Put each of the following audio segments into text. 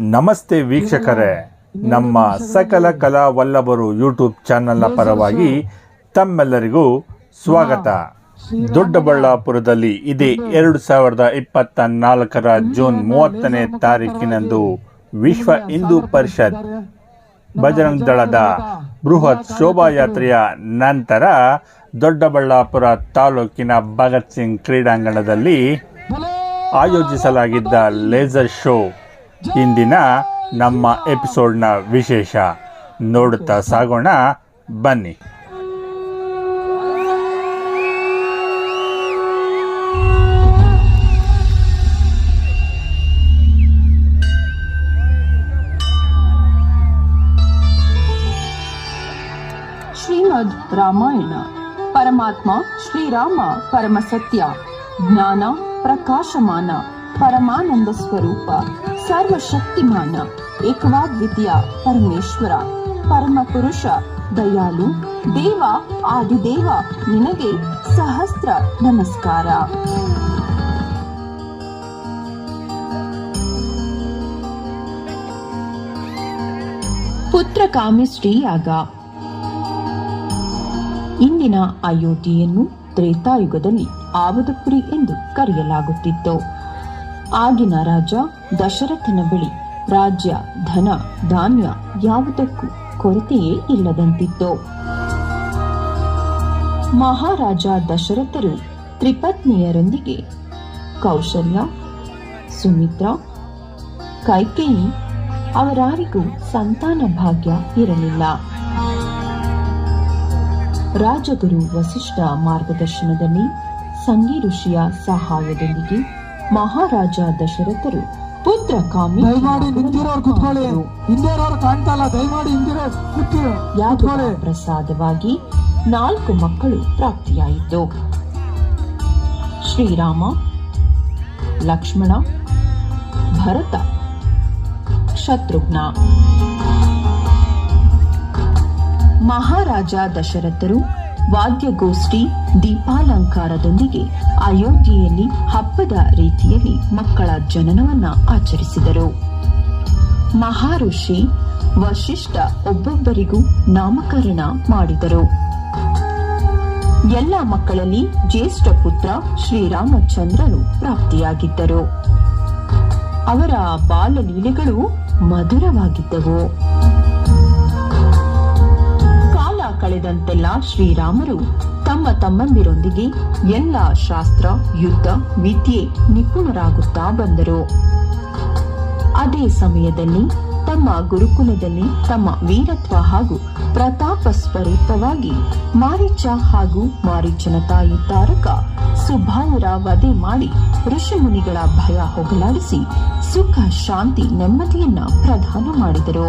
ನಮಸ್ತೆ ವೀಕ್ಷಕರೇ ನಮ್ಮ ಸಕಲ ಕಲಾ ವಲ್ಲಭರು ಯೂಟ್ಯೂಬ್ ಚಾನೆಲ್ನ ಪರವಾಗಿ ತಮ್ಮೆಲ್ಲರಿಗೂ ಸ್ವಾಗತ. ದೊಡ್ಡಬಳ್ಳಾಪುರದಲ್ಲಿ ಇದೇ ಎರಡು ಸಾವಿರದ ಇಪ್ಪತ್ತ ನಾಲ್ಕರ ಜೂನ್ ಮೂವತ್ತನೇ ತಾರೀಕಿನಂದು ವಿಶ್ವ ಹಿಂದೂ ಪರಿಷತ್ ಬಜರಂಗ್ ದಳದ ಬೃಹತ್ ಶೋಭಾಯಾತ್ರೆಯ ನಂತರ ದೊಡ್ಡಬಳ್ಳಾಪುರ ತಾಲೂಕಿನ ಭಗತ್ ಸಿಂಗ್ ಕ್ರೀಡಾಂಗಣದಲ್ಲಿ ಆಯೋಜಿಸಲಾಗಿದ್ದ ಲೇಸರ್ ಶೋ ಇಂದಿನ ನಮ್ಮ ಎಪಿಸೋಡ್ನ ವಿಶೇಷ ನೋಡುತ್ತಾ ಸಾಗೋಣ, ಬನ್ನಿ. ಶ್ರೀಮದ್ ರಾಮಾಯಣ. ಪರಮಾತ್ಮ ಶ್ರೀರಾಮ ಪರಮ ಸತ್ಯ ಜ್ಞಾನ ಪ್ರಕಾಶಮಾನ. ಪರಮಾನಂದ ಸ್ವರೂಪ. ಸರ್ವಶಕ್ತಿಮಾನ, ಏಕವಾದ್ವಿತೀಯ ಪರಮೇಶ್ವರ ಪರಮ ಪುರುಷ ದಯಾಳು, ದೇವ, ಆದಿದೇವ, ನಿನಗೆ ಸಹಸ್ರ ನಮಸ್ಕಾರ. ಪುತ್ರ ಕಾಮಿಶ್ರೀಯಾಗ ಇಂದಿನ ಅಯೋಧ್ಯೆಯನ್ನು ತ್ರೇತಾಯುಗದಲ್ಲಿ ಆವದಪುರಿ ಎಂದು ಕರೆಯಲಾಗುತ್ತಿತ್ತು. ಆಗಿನ ರಾಜ ದಶರಥನ ಬಳಿ ರಾಜ್ಯ, ಧನ, ಧಾನ್ಯ ಯಾವುದಕ್ಕೂ ಕೊರತೆಯೇ ಇಲ್ಲದಂತಿತ್ತು. ಮಹಾರಾಜ ದಶರಥರು ತ್ರಿಪತ್ನಿಯರೊಂದಿಗೆ ಕೌಶಲ್ಯ, ಸುಮಿತ್ರ, ಕೈಕೇಯಿ ಅವರಾರಿಗೂ ಸಂತಾನ ಭಾಗ್ಯ ಇರಲಿಲ್ಲ. ರಾಜಗುರು ವಸಿಷ್ಠ ಮಾರ್ಗದರ್ಶನದಲ್ಲಿ ಸಂಗಿ ಋಷಿಯ ಸಹಾಯದೊಂದಿಗೆ ಮಹಾರಾಜ ದಶರಥರು ಪುತ್ರ ಕಾಮಿ. ದಯಮಾಡಿ ನಿಂತಿರೋರು ಕುತ್ಕೊಳ್ಳಿ. ಹಿಂದಿರೋರು ಕಾಣ್ತಾ ಇಲ್ಲ. ದಯಮಾಡಿ ಹಿಂದಿರೋ ಕುತ್ತಿರೋ ಯಾಕೆ ಪ್ರಸಾದವಾಗಿ ನಾಲ್ಕು ಮಕ್ಕಳು ಪ್ರಾಪ್ತಿಯಾಯಿತು. ಶ್ರೀರಾಮ ಲಕ್ಷ್ಮಣ ಭರತ ಶತ್ರುಘ್ನ. ಮಹಾರಾಜ ದಶರಥರು ವಾದ್ಯಗೋಷ್ಠಿ ದೀಪಾಲಂಕಾರದೊಂದಿಗೆ ಅಯೋಧ್ಯೆಯಲ್ಲಿ ಹಬ್ಬದ ರೀತಿಯಲ್ಲಿ ಮಕ್ಕಳ ಜನನವನ್ನ ಆಚರಿಸಿದರು. ಮಹಾಋಷಿ ವಶಿಷ್ಠ ಒಬ್ಬೊಬ್ಬರಿಗೂ ನಾಮಕರಣ ಮಾಡಿದರು. ಎಲ್ಲ ಮಕ್ಕಳಲ್ಲಿ ಜ್ಯೇಷ್ಠ ಪುತ್ರ ಶ್ರೀರಾಮಚಂದ್ರರು ಪ್ರಾಪ್ತಿಯಾಗಿದ್ದರು. ಅವರ ಬಾಲಲೀಲೆಗಳು ಮಧುರವಾಗಿದ್ದವು. ಕಳೆದಂತೆಲ್ಲ ಶ್ರೀರಾಮರು ತಮ್ಮ ತಮ್ಮಂದಿರೊಂದಿಗೆ ಎಲ್ಲ ಶಾಸ್ತ್ರ, ಯುದ್ಧ, ವಿದ್ಯೆ ನಿಪುಣರಾಗುತ್ತಾ ಬಂದರು. ಅದೇ ಸಮಯದಲ್ಲಿ ತಮ್ಮ ಗುರುಕುಲದಲ್ಲಿ ತಮ್ಮ ವೀರತ್ವ ಹಾಗೂ ಪ್ರತಾಪ ಸ್ವರೂಪವಾಗಿ ಮಾರೀಚ ಹಾಗೂ ಮಾರೀಚನ ತಾಯಿ ತಾರಕ ಸುಭಾವರ ವಧೆ ಮಾಡಿ ಋಷಿಮುನಿಗಳ ಭಯ ಹೋಗಲಾಡಿಸಿ ಸುಖ, ಶಾಂತಿ, ನೆಮ್ಮದಿಯನ್ನ ಪ್ರದಾನ ಮಾಡಿದರು.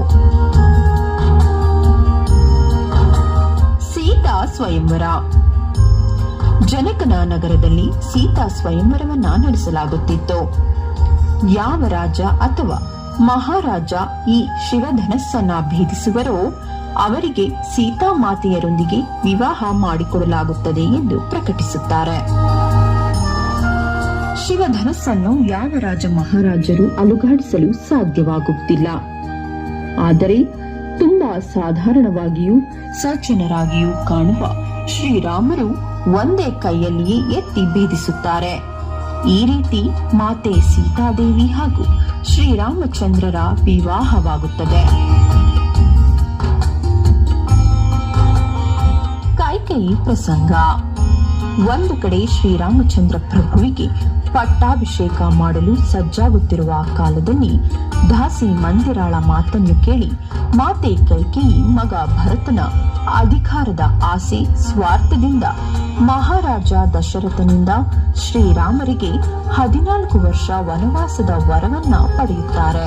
ಸೀತಾ ಸ್ವಯಂವರ. ಜನಕನ ನಗರದಲ್ಲಿ ಸೀತಾ ಸ್ವಯಂವರವನ್ನ ನಡೆಸಲಾಗುತ್ತಿತ್ತು. ಯಾವ ರಾಜ ಅಥವಾ ಮಹಾರಾಜ ಈ ಶಿವಧನಸ್ಸನ್ನ ಭೇದಿಸುವರೋ ಅವರಿಗೆ ಸೀತಾ ಮಾತೆಯರೊಂದಿಗೆ ವಿವಾಹ ಮಾಡಿಕೊಡಲಾಗುತ್ತದೆ ಎಂದು ಪ್ರಕಟಿಸುತ್ತಾರೆ. ಶಿವಧನಸ್ಸನ್ನು ಯಾವ ರಾಜ ಮಹಾರಾಜರು ಅಲುಗಾಡಿಸಲು ಸಾಧ್ಯವಾಗುತ್ತಿಲ್ಲ. ಆದರೆ ತುಂಬಾ ಸಾಧಾರಣವಾಗಿಯೂ ಸಜ್ಜನರಾಗಿಯೂ ಕಾಣುವ ಶ್ರೀರಾಮರು ಒಂದೇ ಕೈಯಲ್ಲಿಯೇ ಎತ್ತಿ ಭೇದಿಸುತ್ತಾರೆ. ಈ ರೀತಿ ಮಾತೆ ಸೀತಾದೇವಿ ಹಾಗೂ ಶ್ರೀರಾಮಚಂದ್ರರ ವಿವಾಹವಾಗುತ್ತದೆ. ಕೈಕೇಯಿ ಪ್ರಸಂಗ. ಒಂದು ಕಡೆ ಶ್ರೀರಾಮಚಂದ್ರ ಪ್ರಭುವಿಗೆ ಪಟ್ಟಾಭಿಷೇಕ ಮಾಡಲು ಸಜ್ಜಾಗುತ್ತಿರುವ ಕಾಲದಲ್ಲಿ ದಾಸಿ ಮಂದಿರಾಳ ಮಾತನ್ನು ಕೇಳಿ ಮಾತೆ ಕೈಕೇಯಿ, ಮಗ ಭರತನ ಅಧಿಕಾರದ ಆಸೆ, ಸ್ವಾರ್ಥದಿಂದ ಮಹಾರಾಜ ದಶರಥನಿಂದ ಶ್ರೀರಾಮರಿಗೆ ಹದಿನಾಲ್ಕು ವರ್ಷ ವನವಾಸದ ವರವನ್ನ ಪಡೆಯುತ್ತಾರೆ.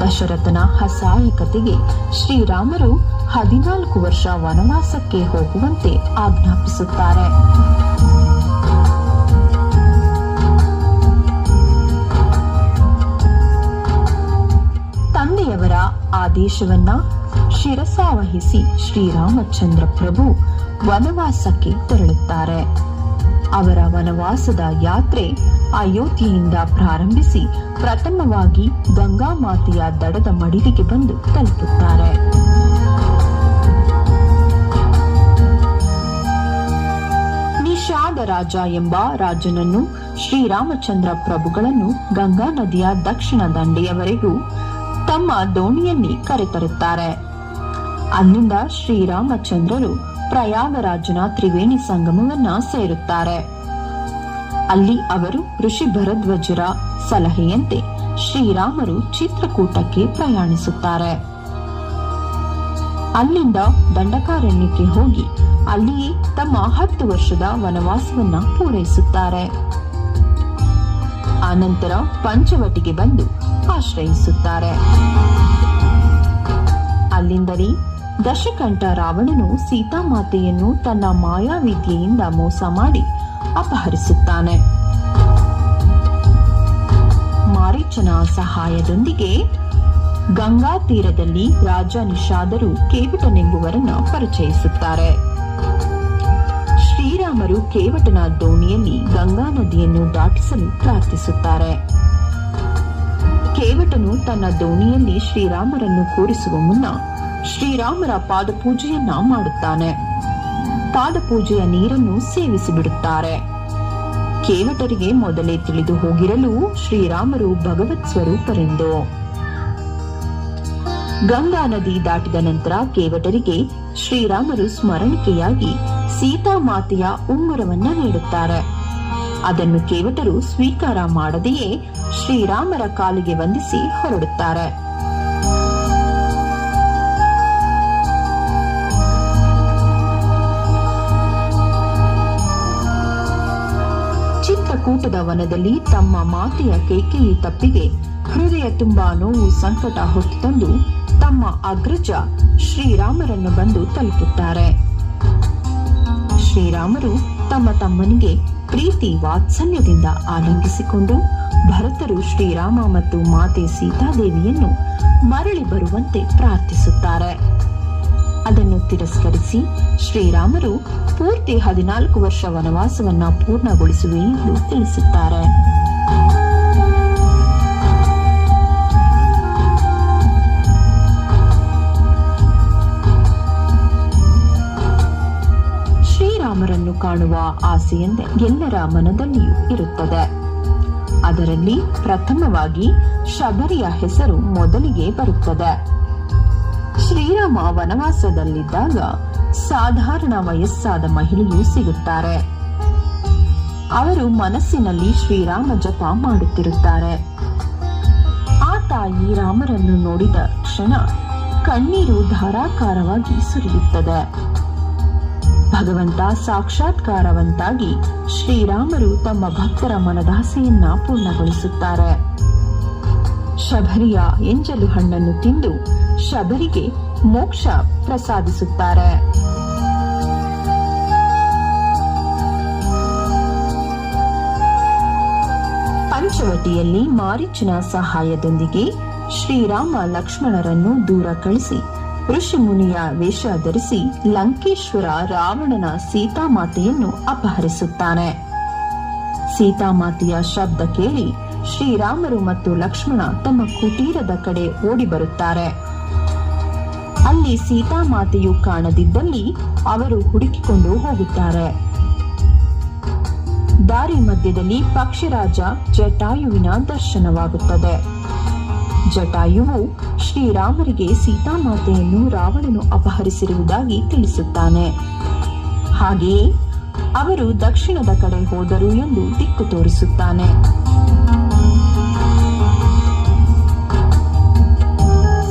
ದಶರಥನ ಅಸಹಾಯಕತೆಗೆ ಶ್ರೀರಾಮರು ಹದಿನಾಲ್ಕು ವರ್ಷ ವನವಾಸಕ್ಕೆ ಹೋಗುವಂತೆ ಆಜ್ಞಾಪಿಸುತ್ತಾರೆ. ತಂದೆಯವರ ಆದೇಶವನ್ನ ಶಿರಸಾವಹಿಸಿ ಶ್ರೀರಾಮಚಂದ್ರ ಪ್ರಭು ವನವಾಸಕ್ಕೆ ತೆರಳುತ್ತಾರೆ. ಅವರ ವನವಾಸದ ಯಾತ್ರೆ ಅಯೋಧ್ಯೆಯಿಂದ ಪ್ರಾರಂಭಿಸಿ ಪ್ರಥಮವಾಗಿ ಗಂಗಾ ಮಾತೆಯ ದಡದ ಮಡಿಲಿಗೆ ಬಂದು ತಲುಪುತ್ತಾರೆ. ನಿಷಾದ ರಾಜ ಎಂಬ ರಾಜನನ್ನು ಶ್ರೀರಾಮಚಂದ್ರ ಪ್ರಭುಗಳನ್ನು ಗಂಗಾ ನದಿಯ ದಕ್ಷಿಣ ದಂಡೆಯವರೆಗೂ ತಮ್ಮ ದೋಣಿಯಲ್ಲಿ ಕರೆತರುತ್ತಾರೆ. ಅಲ್ಲಿಂದ ಶ್ರೀರಾಮಚಂದ್ರರು ಪ್ರಯಾಗರಾಜನ ತ್ರಿವೇಣಿ ಸಂಗಮವನ್ನ ಸೇರುತ್ತಾರೆ. ಅಲ್ಲಿ ಅವರು ಋಷಿ ಭರದ್ವಜರ ಸಲಹೆಯಂತೆ ಶ್ರೀರಾಮರು ಚಿತ್ರಕೂಟಕ್ಕೆ ಪ್ರಯಾಣಿಸುತ್ತಾರೆ. ಅಲ್ಲಿಂದ ದಂಡಕಾರಣ್ಯಕ್ಕೆ ಹೋಗಿ ಅಲ್ಲಿಯೇ ತಮ್ಮ ಹತ್ತು ವರ್ಷದ ವನವಾಸವನ್ನ ಪೂರೈಸುತ್ತಾರೆ. ಆನಂತರ ಪಂಚವಟಿಗೆ ಬಂದು ಆಶ್ರಯಿಸುತ್ತಾರೆ. ಅಲ್ಲಿಂದಲೇ ದಶಕಂಠ ರಾವಣನು ಸೀತಾಮಾತೆಯನ್ನು ತನ್ನ ಮಾಯಾವಿದ್ಯೆಯಿಂದ ಮೋಸ ಮಾಡಿ ಅಪಹರಿಸುತ್ತಾನೆ. ಮಾರೀಚನ ಸಹಾಯದೊಂದಿಗೆ ಗಂಗಾ ತೀರದಲ್ಲಿ ರಾಜ ನಿಷಾದರು ಕೇವಿಟನೆಂಬುವರನ್ನು ಪರಿಚಯಿಸುತ್ತಾರೆ. ಶ್ರೀರಾಮರು ಕೇವಟನ ದೋಣಿಯಲ್ಲಿ ಗಂಗಾ ನದಿಯನ್ನು ದಾಟಿಸಲು ಪ್ರಾರ್ಥಿಸುತ್ತಾರೆ. ಕೇವಟನು ತನ್ನ ದೋಣಿಯಲ್ಲಿ ಶ್ರೀರಾಮರನ್ನು ಕೂರಿಸುವ ಮುನ್ನ ಶ್ರೀರಾಮರ ಪಾದಪೂಜೆಯನ್ನ ಮಾಡುತ್ತಾನೆ. ಪಾದಪೂಜೆಯ ನೀರನ್ನು ಸೇವಿಸಿ ಬಿಡುತ್ತಾರೆ ಕೇವಟರಿಗೆ ಮೊದಲೇ ತಿಳಿದು ಹೋಗಿರಲು ಶ್ರೀರಾಮರು ಭಗವತ್ ಸ್ವರೂಪರೆಂದು. ಗಂಗಾ ನದಿ ದಾಟಿದ ನಂತರ ಕೇವಟರಿಗೆ ಶ್ರೀರಾಮರು ಸ್ಮರಣಿಕೆಯಾಗಿ ಸೀತಾಮಾತೆಯ ಉಂಗುರವನ್ನ ನೀಡುತ್ತಾರೆ. ಅದನ್ನು ಕೇವಟರು ಸ್ವೀಕಾರ ಮಾಡದೆಯೇ ಶ್ರೀರಾಮರ ಕಾಲಿಗೆ ವಂದಿಸಿ ಹೊರಡುತ್ತಾರೆ. ಚಿತ್ರಕೂಟದ ವನದಲ್ಲಿ ತಮ್ಮ ಮಾತೆಯ ಕೈಕೇಯಿ ತಪ್ಪಿಗೆ ಹೃದಯ ತುಂಬಾ ನೋವು ಸಂಕಟ ಹೊತ್ತು ತಂದು ತಮ್ಮ ಅಗ್ರಜ ಶ್ರೀರಾಮರನ್ನು ಬಂದು ತಲುಪುತ್ತಾರೆ. ಶ್ರೀರಾಮರು ತಮ್ಮ ತಮ್ಮನಿಗೆ ಪ್ರೀತಿ ವಾತ್ಸಲ್ಯದಿಂದ ಆನಂದಿಸಿಕೊಂಡು ಭರತರು ಶ್ರೀರಾಮ ಮತ್ತು ಮಾತೆ ಸೀತಾದೇವಿಯನ್ನು ಮರಳಿ ಬರುವಂತೆ ಪ್ರಾರ್ಥಿಸುತ್ತಾರೆ. ಅದನ್ನು ತಿರಸ್ಕರಿಸಿ ಶ್ರೀರಾಮರು ಪೂರ್ತಿ ಹದಿನಾಲ್ಕು ವರ್ಷ ವನವಾಸವನ್ನ ಪೂರ್ಣಗೊಳಿಸುವೆ ಎಂದು ತಿಳಿಸುತ್ತಾರೆ. ಶ್ರೀರಾಮರನ್ನು ಕಾಣುವ ಆಸೆಯಂತೆ ಎಲ್ಲರ ಮನದಲ್ಲಿಯೂ ಇರುತ್ತದೆ. ಅದರಲ್ಲಿ ಪ್ರಥಮವಾಗಿ ಶಬರಿಯ ಹೆಸರು ಮೊದಲಿಗೆ ಬರುತ್ತದೆ. ಶ್ರೀರಾಮ ವನವಾಸದಲ್ಲಿದ್ದಾಗ ಸಾಧಾರಣ ವಯಸ್ಸಾದ ಮಹಿಳೆಯು ಸಿಗುತ್ತಾರೆ. ಅವರು ಮನಸ್ಸಿನಲ್ಲಿ ಶ್ರೀರಾಮ ಜಪ ಮಾಡುತ್ತಿರುತ್ತಾರೆ. ಆ ತಾಯಿ ರಾಮರನ್ನು ನೋಡಿದ ಕ್ಷಣ ಕಣ್ಣೀರು ಧಾರಾಕಾರವಾಗಿ ಸುರಿಯುತ್ತದೆ. ಭಗವಂತ ಸಾಕ್ಷಾತ್ಕಾರವಂತಾಗಿ ಶ್ರೀರಾಮರು ತಮ್ಮ ಭಕ್ತರ ಮನದಾಸೆಯನ್ನ ಪೂರ್ಣಗೊಳಿಸುತ್ತಾರೆ. ಶಬರಿಯ ಎಂಜಲು ಹಣ್ಣನ್ನು ತಿಂದು ಶಬರಿಗೆ ಮೋಕ್ಷ ಪ್ರಸಾದಿಸುತ್ತಾರೆ. ಪಂಚವಟಿಯಲ್ಲಿ ಮಾರೀಚನ ಸಹಾಯದೊಂದಿಗೆ ಶ್ರೀರಾಮ ಲಕ್ಷ್ಮಣರನ್ನು ದೂರ ಕಳಿಸಿ ಋಷಿ ಮುನಿಯ ವೇಷ ಧರಿಸಿ ಲಂಕೇಶ್ವರ ರಾವಣನ ಸೀತಾಮಾತೆಯನ್ನು ಅಪಹರಿಸುತ್ತಾನೆ. ಸೀತಾಮಾತೆಯ ಶಬ್ದ ಕೇಳಿ ಶ್ರೀರಾಮರು ಮತ್ತು ಲಕ್ಷ್ಮಣ ತಮ್ಮ ಕುಟೀರದ ಕಡೆ ಓಡಿ ಬರುತ್ತಾರೆ ಅಲ್ಲಿ ಸೀತಾಮಾತೆಯು ಕಾಣದಿದ್ದಲ್ಲಿ ಅವರು ಹುಡುಕಿಕೊಂಡು ಹೋಗುತ್ತಾರೆ. ದಾರಿ ಮಧ್ಯದಲ್ಲಿ ಪಕ್ಷಿರಾಜ ಜಟಾಯುವಿನ ದರ್ಶನವಾಗುತ್ತದೆ. ಜಟಾಯುವು ಶ್ರೀರಾಮರಿಗೆ ಸೀತಾಮಾತೆಯನ್ನು ರಾವಣನು ಅಪಹರಿಸಿರುವುದಾಗಿ ತಿಳಿಸುತ್ತಾನೆ. ಹಾಗೆಯೇ ಅವರು ದಕ್ಷಿಣದ ಕಡೆ ಹೋದರು ಎಂದು ದಿಕ್ಕು ತೋರಿಸುತ್ತಾನೆ.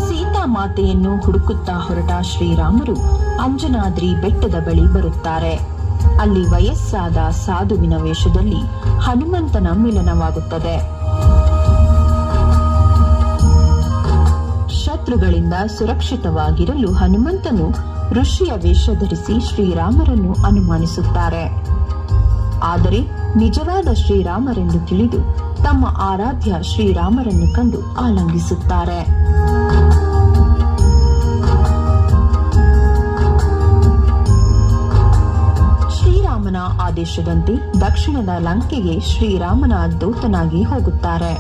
ಸೀತಾಮಾತೆಯನ್ನು ಹುಡುಕುತ್ತಾ ಹೊರಟ ಶ್ರೀರಾಮರು ಅಂಜನಾದ್ರಿ ಬೆಟ್ಟದ ಬಳಿ ಬರುತ್ತಾರೆ. ಅಲ್ಲಿ ವಯಸ್ಸಾದ ಸಾಧುವಿನ ವೇಷದಲ್ಲಿ ಹನುಮಂತನ ಮಿಲನವಾಗುತ್ತದೆ. ಶತ್ರುಗಳಿಂದ ಸುರಕ್ಷಿತವಾಗಿರಲು ಹನುಮಂತನು ಋಷಿಯ ವೇಷ ಧರಿಸಿ ಶ್ರೀರಾಮರನ್ನು ಅನುಮಾನಿಸುತ್ತಾರೆ. ಆದರೆ ನಿಜವಾದ ಶ್ರೀರಾಮರೆಂದು ತಿಳಿದು ತಮ್ಮ ಆರಾಧ್ಯ ಶ್ರೀರಾಮರನ್ನು ಕಂಡು ಆಲಂಗಿಸುತ್ತಾರೆ ಶ್ರೀರಾಮನ ಆದೇಶದಂತೆ ದಕ್ಷಿಣದ ಲಂಕೆಗೆ ಶ್ರೀರಾಮನ ದೂತನಾಗಿ ಹೋಗುತ್ತಾರೆ.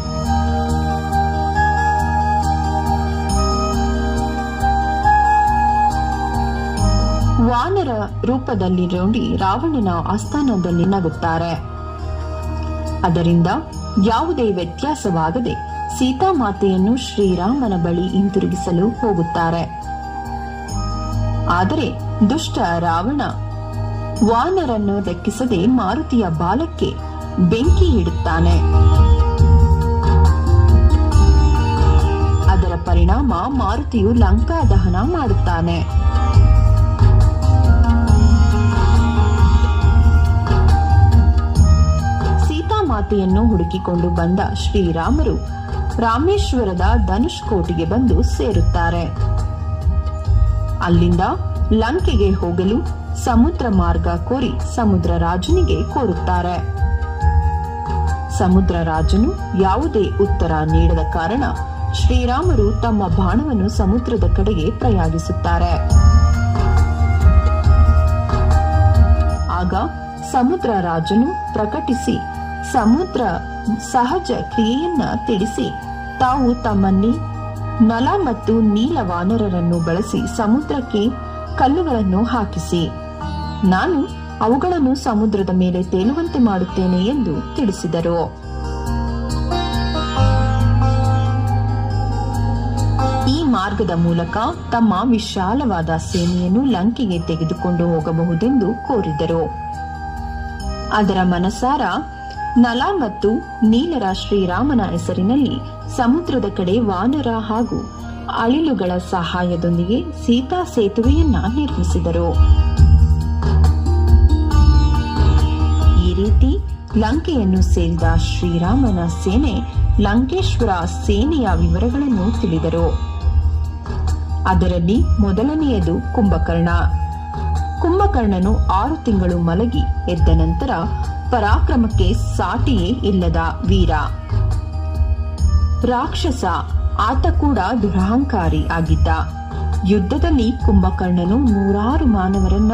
ವಾನರ ರೂಪದಲ್ಲಿ ನೋಡಿ ರಾವಣನ ಆಸ್ಥಾನದಲ್ಲಿ ನಗುತ್ತಾರೆ. ಅದರಿಂದ ಯಾವುದೇ ವ್ಯತ್ಯಾಸವಾಗದೆ ಸೀತಾಮಾತೆಯನ್ನು ಶ್ರೀರಾಮನ ಬಳಿ ಹಿಂತಿರುಗಿಸಲು ಹೋಗುತ್ತಾರೆ. ಆದರೆ ದುಷ್ಟ ರಾವಣ ವಾನರನ್ನು ದಕ್ಕಿಸದೆ ಮಾರುತಿಯ ಬಾಲಕ್ಕೆ ಬೆಂಕಿ ಇಡುತ್ತಾನೆ. ಅದರ ಪರಿಣಾಮ ಮಾರುತಿಯು ಲಂಕಾ ದಹನ ಮಾಡುತ್ತಾನೆ. ಸೀತಾಮಾತೆಯನ್ನು ಹುಡುಕಿಕೊಂಡು ಬಂದ ಶ್ರೀರಾಮರು ರಾಮೇಶ್ವರದ ಧನುಷ್ ಕೋಟಿಗೆ ಬಂದು ಸೇರುತ್ತಾರೆ. ಅಲ್ಲಿಂದ ಲಂಕೆಗೆ ಹೋಗಲು ಸಮುದ್ರ ಮಾರ್ಗ ಕೋರಿ ಸಮುದ್ರ ರಾಜನಿಗೆ ಕೋರುತ್ತಾರೆ. ಸಮುದ್ರ ರಾಜನು ಯಾವುದೇ ಉತ್ತರ ನೀಡದ ಕಾರಣ ಶ್ರೀರಾಮರು ತಮ್ಮ ಬಾಣವನ್ನು ಸಮುದ್ರದ ಕಡೆಗೆ ಪ್ರಯಾಗಿಸುತ್ತಾರೆ. ಆಗ ಸಮುದ್ರ ರಾಜನು ಪ್ರಕಟಿಸಿ ಸಮುದ್ರ ಸಹಜ ಕ್ರಿಯೆಯನ್ನ ತಿಳಿಸಿ. ತಾವು ತಮ್ಮಲ್ಲಿ ನಲ ಮತ್ತು ನೀಲ ವಾನರರನ್ನು ಬಳಸಿ ಸಮುದ್ರಕ್ಕೆ ಕಲ್ಲುಗಳನ್ನು ಹಾಕಿಸಿ. ನಾನು ಅವುಗಳನ್ನು ಸಮುದ್ರದ ಮೇಲೆ ತೇಲುವಂತೆ ಮಾಡುತ್ತೇನೆ ಎಂದು ತಿಳಿಸಿದರು. ಈ ಮಾರ್ಗದ ಮೂಲಕ ತಮ್ಮ ವಿಶಾಲವಾದ ಸೇನೆಯನ್ನು ಲಂಕೆಗೆ ತೆಗೆದುಕೊಂಡು ಹೋಗಬಹುದೆಂದು ಕೋರಿದರು. ಅದರ ಮನಸಾರ ನಲ ಮತ್ತು ನೀಲರ ಶ್ರೀರಾಮನ ಹೆಸರಿನಲ್ಲಿ ಸಮುದ್ರದ ಕಡೆ ವಾನರ ಹಾಗೂ ಅಳಿಲುಗಳ ಸಹಾಯದೊಂದಿಗೆ ಸೀತಾ ಸೇತುವೆಯನ್ನ ನಿರ್ಮಿಸಿದರು. ಈ ರೀತಿ ಲಂಕೆಯನ್ನು ಸೇರಿದ ಶ್ರೀರಾಮನ ಸೇನೆ ಲಂಕೇಶ್ವರ ಸೇನೆಯ ವಿವರಗಳನ್ನು ತಿಳಿದರು. ಅದರಲ್ಲಿ ಮೊದಲನೆಯದು ಕುಂಭಕರ್ಣ. ಕುಂಭಕರ್ಣನು ಆರು ತಿಂಗಳು ಮಲಗಿ ಎದ್ದ ನಂತರ ಪರಾಕ್ರಮಕ್ಕೆ ಸಾಟಿಯೇ ಇಲ್ಲದ ವೀರ. ರಾಕ್ಷಸ, ಆತ ಕೂಡ ದುರಹಂಕಾರಿ ಆಗಿದ್ದ. ಯುದ್ಧದಲ್ಲಿ ಕುಂಭಕರ್ಣನು ನೂರಾರು ಮಾನವರನ್ನ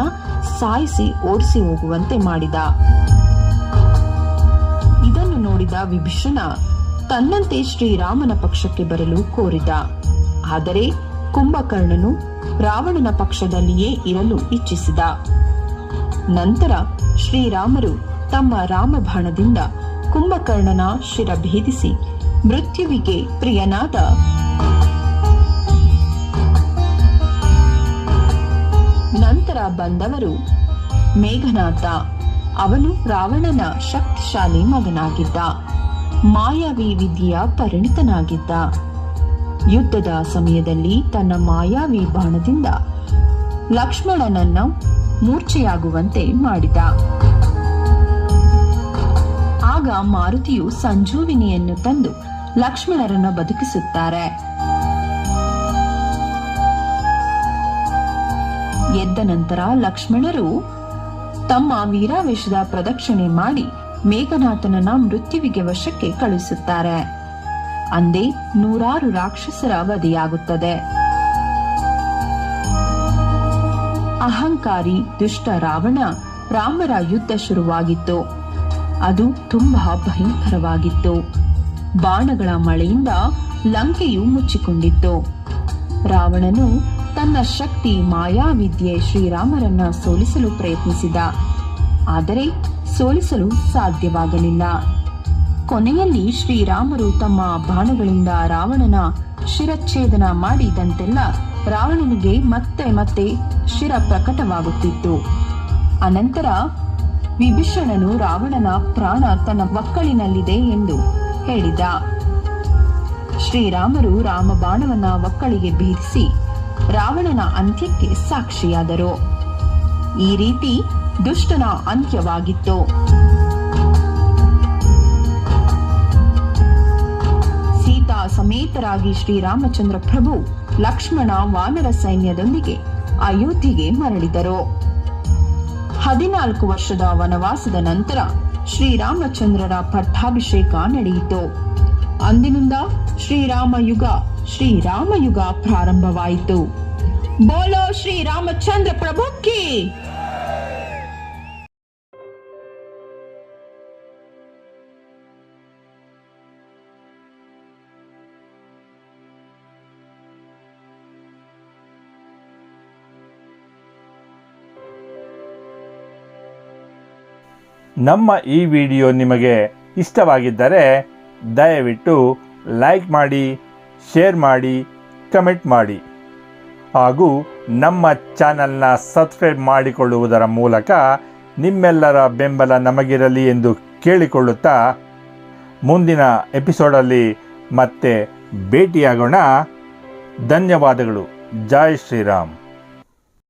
ಸಾಯಿಸಿ ಓಡಿಸಿ ಹೋಗುವಂತೆ ಮಾಡಿದ. ಇದನ್ನು ನೋಡಿದ ವಿಭೀಷಣ ತನ್ನಂತೆ ಶ್ರೀರಾಮನ ಪಕ್ಷಕ್ಕೆ ಬರಲು ಕೋರಿದ. ಆದರೆ ಕುಂಭಕರ್ಣನು ರಾವಣನ ಪಕ್ಷದಲ್ಲಿಯೇ ಇರಲು ಇಚ್ಛಿಸಿದ. ನಂತರ ಶ್ರೀರಾಮರು ತಮ್ಮ ರಾಮಬಾಣದಿಂದ ಕುಂಭಕರ್ಣನ ಶಿರ ಭೇದಿಸಿ ಮೃತ್ಯುವಿಗೆ ಪ್ರಿಯನಾದ ನಂತರ ಬಂದವರು ಮೇಘನಾಥ. ಅವನು ರಾವಣನ ಶಕ್ತಿಶಾಲಿ ಮಗನಾಗಿದ್ದ. ಮಾಯಾವಿ ವಿದ್ಯೆಯ ಪರಿಣಿತನಾಗಿದ್ದ. ಯುದ್ಧದ ಸಮಯದಲ್ಲಿ ತನ್ನ ಮಾಯಾವಿ ಬಾಣದಿಂದ ಲಕ್ಷ್ಮಣನನ್ನು ಮೂರ್ಛೆಯಾಗುವಂತೆ ಮಾಡಿದ. ಆಗ ಮಾರುತಿಯು ಸಂಜೀವಿನಿಯನ್ನು ತಂದು ಲಕ್ಷ್ಮಣರನ್ನು ಬದುಕಿಸುತ್ತಾರೆ. ಎದ್ದ ನಂತರ ಲಕ್ಷ್ಮಣರು ತಮ್ಮ ವೀರಾವೇಶದ ಪ್ರದಕ್ಷಿಣೆ ಮಾಡಿ ಮೇಘನಾಥನನ್ನ ಮೃತ್ಯುವಿಗೆ ವಶಕ್ಕೆ ಕಳುಹಿಸುತ್ತಾರೆ. ಅಂದೇ ನೂರಾರು ರಾಕ್ಷಸರ ವಧೆಯಾಗುತ್ತದೆ ಅಹಂಕಾರಿ ದುಷ್ಟ ರಾವಣ ರಾಮರ ಯುದ್ಧ ಶುರುವಾಗಿತ್ತು. ಅದು ತುಂಬಾ ಭಯಂಕರವಾಗಿತ್ತು. ಬಾಣಗಳ ಮಳೆಯಿಂದ ಲಂಕೆಯು ಮುಚ್ಚಿಕೊಂಡಿತ್ತು. ರಾವಣನು ತನ್ನ ಶಕ್ತಿ ಮಾಯಾವಿದ್ಯೆ ಶ್ರೀರಾಮರನ್ನ ಸೋಲಿಸಲು ಪ್ರಯತ್ನಿಸಿದ. ಆದರೆ ಸೋಲಿಸಲು ಸಾಧ್ಯವಾಗಲಿಲ್ಲ. ಕೊನೆಯಲ್ಲಿ ಶ್ರೀರಾಮರು ತಮ್ಮ ಬಾಣಗಳಿಂದ ರಾವಣನ ಶಿರಚ್ಛೇದನ ಮಾಡಿದಂತೆಲ್ಲ ರಾವಣನಿಗೆ ಮತ್ತೆ ಮತ್ತೆ ಶಿರ ಪ್ರಕಟವಾಗುತ್ತಿತ್ತು. ಅನಂತರ ವಿಭೀಷಣನು ರಾವಣನ ಪ್ರಾಣ ತನ್ನ ಒಕ್ಕಳಿನಲ್ಲಿದೆ ಎಂದು ಹೇಳಿದ. ಶ್ರೀರಾಮರು ರಾಮಬಾಣವನ್ನ ಒಕ್ಕಳಿಗೆ ಬೀರಿಸಿ ರಾವಣನ ಅಂತ್ಯಕ್ಕೆ ಸಾಕ್ಷಿಯಾದರು. ಈ ರೀತಿ ದುಷ್ಟನ ಅಂತ್ಯವಾಗಿತ್ತು. ಸಮೇತರಾಗಿ ಶ್ರೀರಾಮಚಂದ್ರ ಪ್ರಭು ಲಕ್ಷ್ಮಣ ವಾನರ ಸೈನ್ಯದೊಂದಿಗೆ ಅಯೋಧ್ಯೆಗೆ ಮರಳಿದರು. ಹದಿನಾಲ್ಕು ವರ್ಷದ ವನವಾಸದ ನಂತರ ಶ್ರೀರಾಮಚಂದ್ರರ ಪಟ್ಟಾಭಿಷೇಕ ನಡೆಯಿತು. ಅಂದಿನಿಂದ ಶ್ರೀರಾಮಯುಗ ಶ್ರೀರಾಮಯುಗ ಶ್ರೀರಾಮ ಯುಗ ಪ್ರಾರಂಭವಾಯಿತು. ಬೋಲೋ ಶ್ರೀರಾಮಚಂದ್ರ ಪ್ರಭು ಕಿ ನಮ್ಮ ಈ ವಿಡಿಯೋ ನಿಮಗೆ ಇಷ್ಟವಾಗಿದ್ದರೆ ದಯವಿಟ್ಟು ಲೈಕ್ ಮಾಡಿ, ಶೇರ್ ಮಾಡಿ, ಕಮೆಂಟ್ ಮಾಡಿ. ಹಾಗೂ ನಮ್ಮ ಚಾನಲ್ನ ಸಬ್ಸ್ಕ್ರೈಬ್ ಮಾಡಿಕೊಳ್ಳುವುದರ ಮೂಲಕ ನಿಮ್ಮೆಲ್ಲರ ಬೆಂಬಲ ನಮಗಿರಲಿ ಎಂದು ಕೇಳಿಕೊಳ್ಳುತ್ತಾ ಮುಂದಿನ ಎಪಿಸೋಡಲ್ಲಿ ಮತ್ತೆ ಭೇಟಿಯಾಗೋಣ. ಧನ್ಯವಾದಗಳು. ಜೈ ಶ್ರೀರಾಮ್.